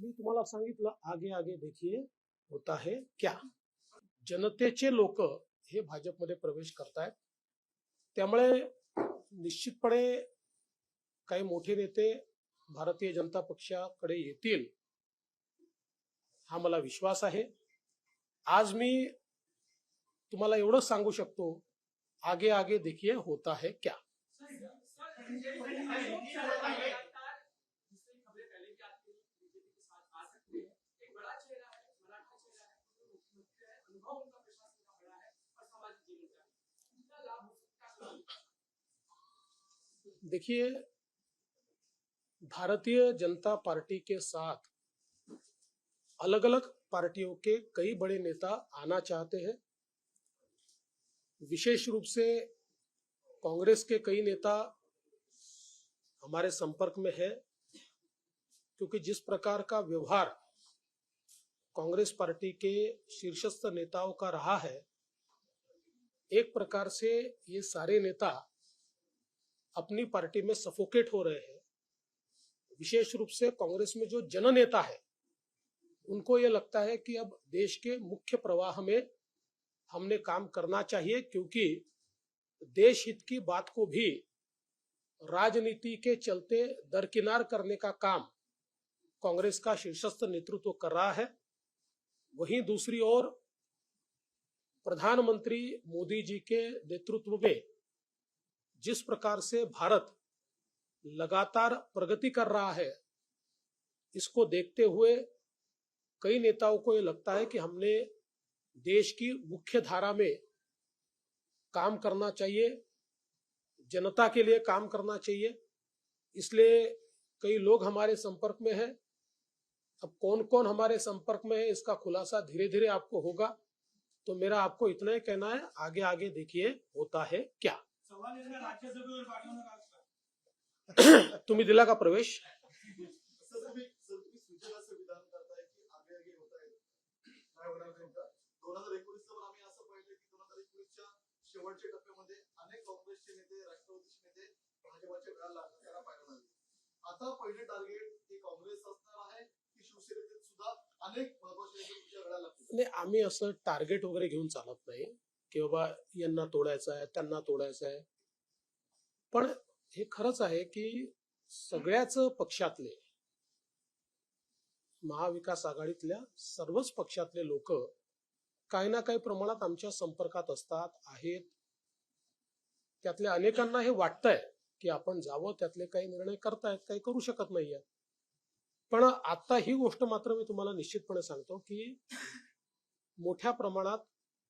मी तुम्हाला सांगितलं आगे आगे देखिए होता है क्या? जनतेचे लोक हे भाजपमध्ये प्रवेश करतायत. त्यामुळे निश्चितपणे काही मोठे नेते भारतीय जनता पक्षाकडे येतील हा मला विश्वास आहे. आज मी तुम्हाला एवढंच सांगू शकतो आगे आगे देखिए होता है क्या? देखिए, भारतीय जनता पार्टी के साथ अलग अलग पार्टियों के कई बड़े नेता आना चाहते हैं। विशेष रूप से कांग्रेस के कई नेता हमारे संपर्क में है, क्योंकि जिस प्रकार का व्यवहार कांग्रेस पार्टी के शीर्षस्थ नेताओं का रहा है, एक प्रकार से ये सारे नेता अपनी पार्टी में सफोकेट हो रहे हैं। विशेष रूप से कांग्रेस में जो जननेता है, उनको ये लगता है कि अब देश के मुख्य प्रवाह में हमने काम करना चाहिए, क्योंकि देश हित की बात को भी राजनीति के चलते दरकिनार करने का काम कांग्रेस का शीर्षस्थ नेतृत्व कर रहा है। वहीं दूसरी ओर प्रधानमंत्री मोदी जी के नेतृत्व में जिस प्रकार से भारत लगातार प्रगति कर रहा है, इसको देखते हुए कई नेताओं को ये लगता है कि हमने देश की मुख्य धारा में काम करना चाहिए, जनता के लिए काम करना चाहिए। इसलिए कई लोग हमारे संपर्क में हैं। अब कौन कौन हमारे संपर्क में है, इसका खुलासा धीरे धीरे आपको होगा। तो मेरा आपको इतना ही कहना है आगे आगे देखिए होता है क्या। तुम्ही दिला का प्रवेश? शेवटच्या टप्प्यामध्ये अनेक काँग्रेसचे नेते राष्ट्रवादीचे नेते भाजपाच्या वेळा पाहायला मिळाले आता पहिले टार्गेट हे काँग्रेस असणार आहे की शिवसेनेतील सुद्धा अनेक महत्त्वाचे नेते तुमच्या वेळा नाही आम्ही असं टार्गेट वगैरे घेऊन चालत नाही. की बाबा यांना तोडायचं आहे त्यांना तोडायचं आहे. पण हे खरंच आहे की सगळ्याच पक्षातले महाविकास आघाडीतल्या सर्वच पक्षातले लोक काही ना काही प्रमाणात आमच्या संपर्कात असतात आहेत. त्यातल्या अनेकांना हे वाटतंय की आपण जावं त्यातले काही निर्णय करतायत काही करू शकत नाहीये पण आता ही गोष्ट मात्र मी तुम्हाला निश्चितपणे सांगतो की मोठ्या प्रमाणात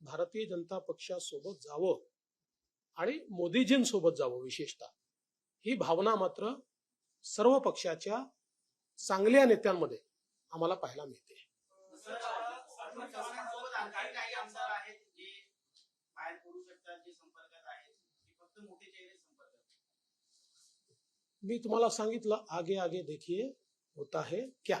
भारतीय जनता पक्षासोबत जावं आणि मोदीजींसोबत जावं विशेषतः. ही भावना मात्र सर्व पक्षाच्या चांगल्या नेत्यांमध्ये आम्हाला पाहायला मिळते. मी तुम्हाला सांगितलं आगे आगे देखिए होता है क्या.